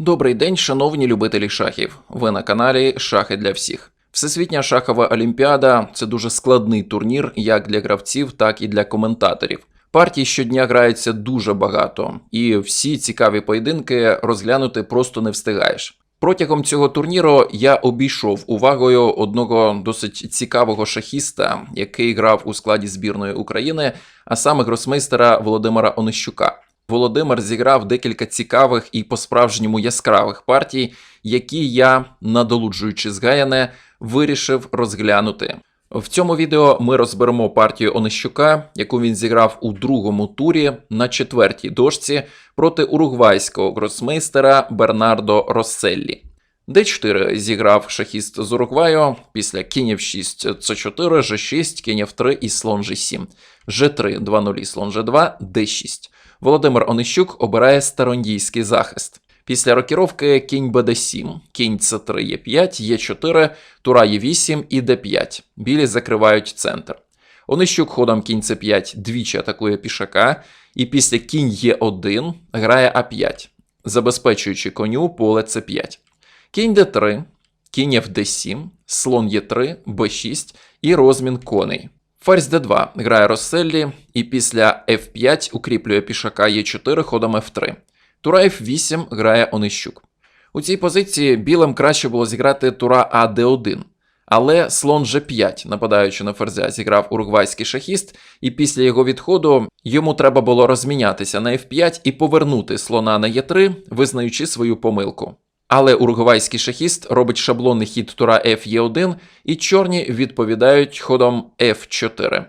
Добрий день, шановні любителі шахів. Ви на каналі Шахи для всіх. Всесвітня шахова олімпіада це дуже складний турнір як для гравців, так і для коментаторів. Партій щодня грається дуже багато, і всі цікаві поєдинки розглянути просто не встигаєш. Протягом цього турніру я обійшов увагою одного досить цікавого шахіста, який грав у складі збірної України, а саме гросмейстера Володимира Онищука. Володимир зіграв декілька цікавих і по-справжньому яскравих партій, які я, надолуджуючи згаяне, вирішив розглянути. В цьому відео ми розберемо партію Онищука, яку він зіграв у другому турі на четвертій дошці проти уругвайського гросмейстера Бернардо Росселлі. Д4 зіграв шахіст з Уругваю після кінь F6, С4, Ж6, кінь F3 і слон G7. Ж3, 2-0, слон G2, Д6. Володимир Онищук обирає старондійський захист. Після рокіровки кінь БД7, кінь С3, Е5, Е4, тура Е8 і Д5. Білі закривають центр. Онищук ходом кінь С5 двічі атакує пішака, і після кінь Е1 грає А5, забезпечуючи коню поле С5. Кінь Д3, кінь Фд7, слон Е3, Б6 і розмін коней. Ферзь d2 грає Росселлі, і після F5 укріплює пішака Е4 ходом F3. Тура F8 грає Онищук. У цій позиції білим краще було зіграти тура АД1, але слон G5, нападаючи на ферзя, зіграв уругвайський шахіст, і після його відходу йому треба було розмінятися на F5 і повернути слона на Е3, визнаючи свою помилку. Але уругвайський шахіст робить шаблонний хід тура Fe1, і чорні відповідають ходом F4.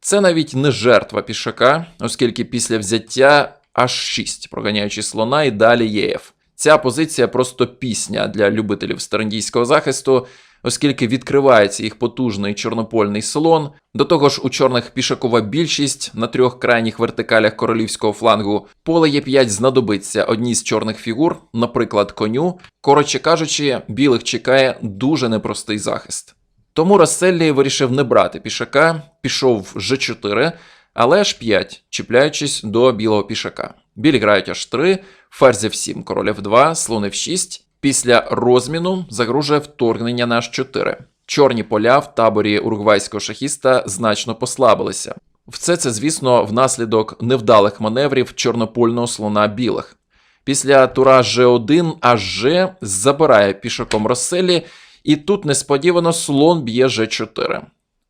Це навіть не жертва пішака, оскільки після взяття H6, проганяючи слона і далі ЄФ. Ця позиція просто пісня для любителів старандійського захисту, оскільки відкривається їх потужний чорнопольний слон. До того ж, у чорних пішакова більшість на трьох крайніх вертикалях королівського флангу. Поле Е5 знадобиться одній з чорних фігур, наприклад, коню. Коротше кажучи, білих чекає дуже непростий захист. Тому Расселлі вирішив не брати пішака, пішов G4, але H5, чіпляючись до білого пішака. Білі грають H3, ферзь F7, король F2, слон F6. Після розміну загрожує вторгнення на H4. Чорні поля в таборі уругвайського шахіста значно послабилися. Все це, звісно, внаслідок невдалих маневрів чорнопольного слона білих. Після тура G1 аж забирає пішаком Росселі, і тут несподівано слон б'є G4.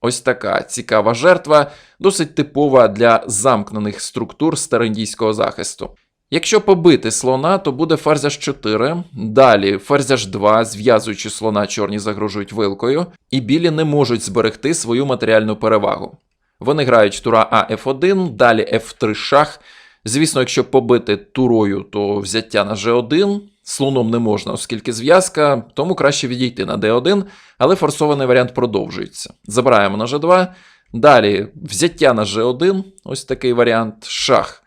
Ось така цікава жертва, досить типова для замкнених структур старендійського захисту. Якщо побити слона, то буде ферзь H4, далі ферзь H2, зв'язуючи слона, чорні загрожують вилкою, і білі не можуть зберегти свою матеріальну перевагу. Вони грають тура А F1, далі F3 шах. Звісно, якщо побити турою, то взяття на G1, слоном не можна, оскільки зв'язка, тому краще відійти на D1, але форсований варіант продовжується. Забираємо на G2, далі взяття на G1, ось такий варіант, шах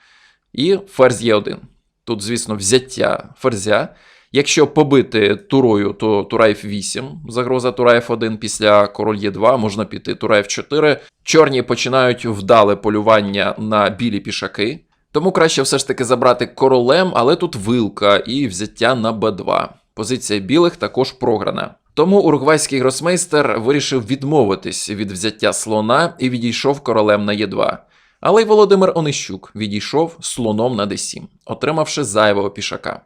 і ферзь Е1. Тут, звісно, взяття ферзя. Якщо побити турою, то тура F8, загроза тура F1 після король Е2, можна піти тура F4. Чорні починають вдале полювання на білі пішаки. Тому краще все ж таки забрати королем, але тут вилка і взяття на Б2. Позиція білих також програна. Тому уругвайський гросмейстер вирішив відмовитись від взяття слона і відійшов королем на Е2. Але й Володимир Онищук відійшов слоном на d7, отримавши зайвого пішака.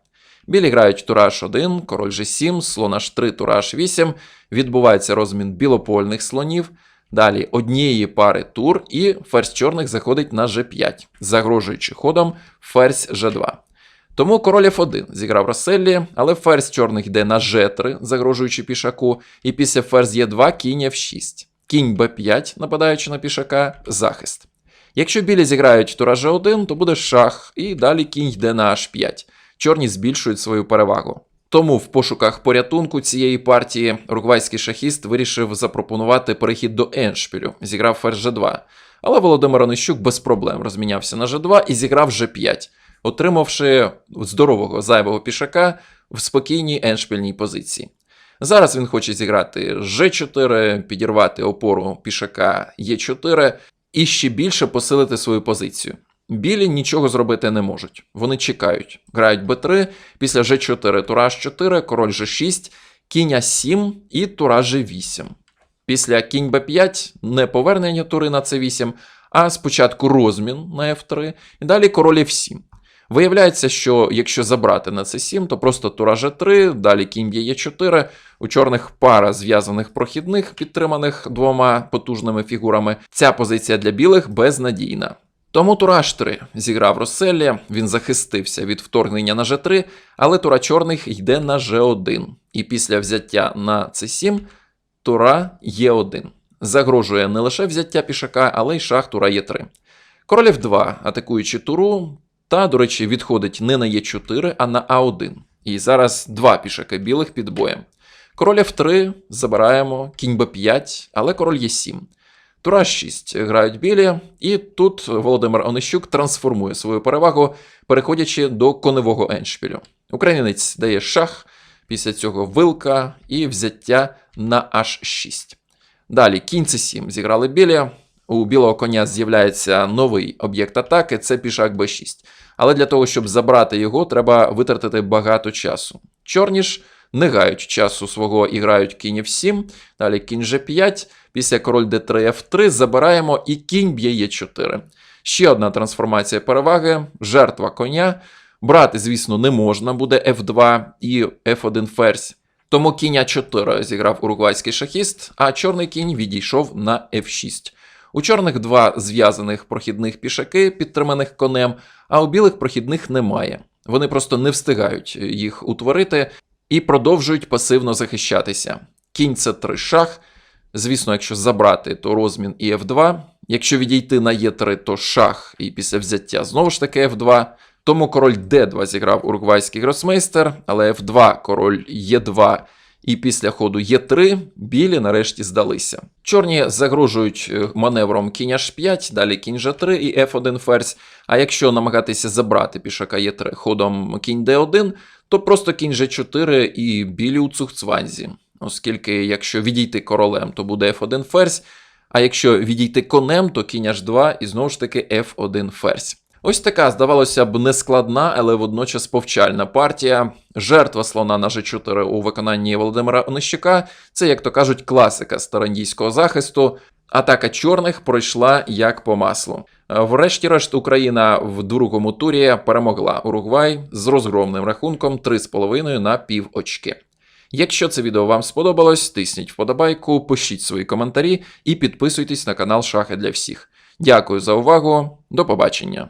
Білі грають тура H1, король G7, слон H3, тура H8, відбувається розмін білопольних слонів. Далі однієї пари тур, і ферзь чорних заходить на G5, загрожуючи ходом ферзь G2. Тому король F1 зіграв Росселлі, але ферзь чорних йде на G3, загрожуючи пішаку, і після ферзь Е2 кінь F6. Кінь Б5, нападаючи на пішака, захист. Якщо білі зіграють тура G1, то буде шах, і далі кінь йде на H5. Чорні збільшують свою перевагу. Тому в пошуках порятунку цієї партії ругвайський шахіст вирішив запропонувати перехід до еншпілю, зіграв ферзь G2. Але Володимир Онищук без проблем розмінявся на G2 і зіграв G5, отримавши здорового зайвого пішака в спокійній еншпільній позиції. Зараз він хоче зіграти G4, підірвати опору пішака Е4 і ще більше посилити свою позицію. Білі нічого зробити не можуть. Вони чекають. Грають Б3, після Ж4 тура H4, король Ж6, кінь А7 і тура Ж8. Після кінь Б5 не повернення тури на С8, а спочатку розмін на F3 і далі король F7. Виявляється, що якщо забрати на С7, то просто тура Ж3, далі кінь б'є Е4, у чорних пара зв'язаних прохідних, підтриманих двома потужними фігурами. Ця позиція для білих безнадійна. Тому тура H3 зіграв Росселлі, він захистився від вторгнення на G3, але тура чорних йде на G1. І після взяття на C7 тура Е1. Загрожує не лише взяття пішака, але й шах тура Е3. Король F2, атакуючи туру, та, до речі, відходить не на Е4, а на А1. І зараз два пішаки білих під боєм. Король F3 забираємо, кінь Б5, але король Е7. Тура 6 грають білі, і тут Володимир Онищук трансформує свою перевагу, переходячи до коневого еншпілю. Українець дає шах, після цього вилка і взяття на H6. Далі кінь С7 зіграли білі. У білого коня з'являється новий об'єкт атаки це пішак Б6. Але для того, щоб забрати його, треба витратити багато часу. Чорні ж не гають часу свого і грають кінь F7, далі кінь G5, після король D3 F3 забираємо і кінь б'є Е4. Ще одна трансформація переваги, жертва коня. Брати, звісно, не можна, буде F2 і F1 ферзь. Тому кінь А4 зіграв уругвайський шахіст, а чорний кінь відійшов на F6. У чорних два зв'язаних прохідних пішаки, підтриманих конем, а у білих прохідних немає. Вони просто не встигають їх утворити і продовжують пасивно захищатися. Кінь це 3 шах. Звісно, якщо забрати, то розмін і F2. Якщо відійти на Е3, то шах, і після взяття знову ж таки F2. Тому король D2 зіграв уругвайський гросмейстер, але F2, король Е2 і після ходу Е3 білі нарешті здалися. Чорні загрожують е, маневром кінь H5, далі кінь G3 і F1 ферзь. А якщо намагатися забрати пішака Е3 ходом кінь D1, то просто кінь G4 і білі у цухцванзі. Оскільки, якщо відійти королем, то буде F1 ферзь, а якщо відійти конем, то кінь H2 і знову ж таки F1 ферзь. Ось така, здавалося б, нескладна, але водночас повчальна партія. Жертва слона на G4 у виконанні Володимира Онищука це, як то кажуть, класика старандійського захисту. Атака чорних пройшла як по маслу. Врешті-решт, Україна в другому турі перемогла Уругвай з розгромним рахунком 3,5 на пів очки. Якщо це відео вам сподобалось, тисніть вподобайку, пишіть свої коментарі і підписуйтесь на канал Шахи для всіх. Дякую за увагу, до побачення.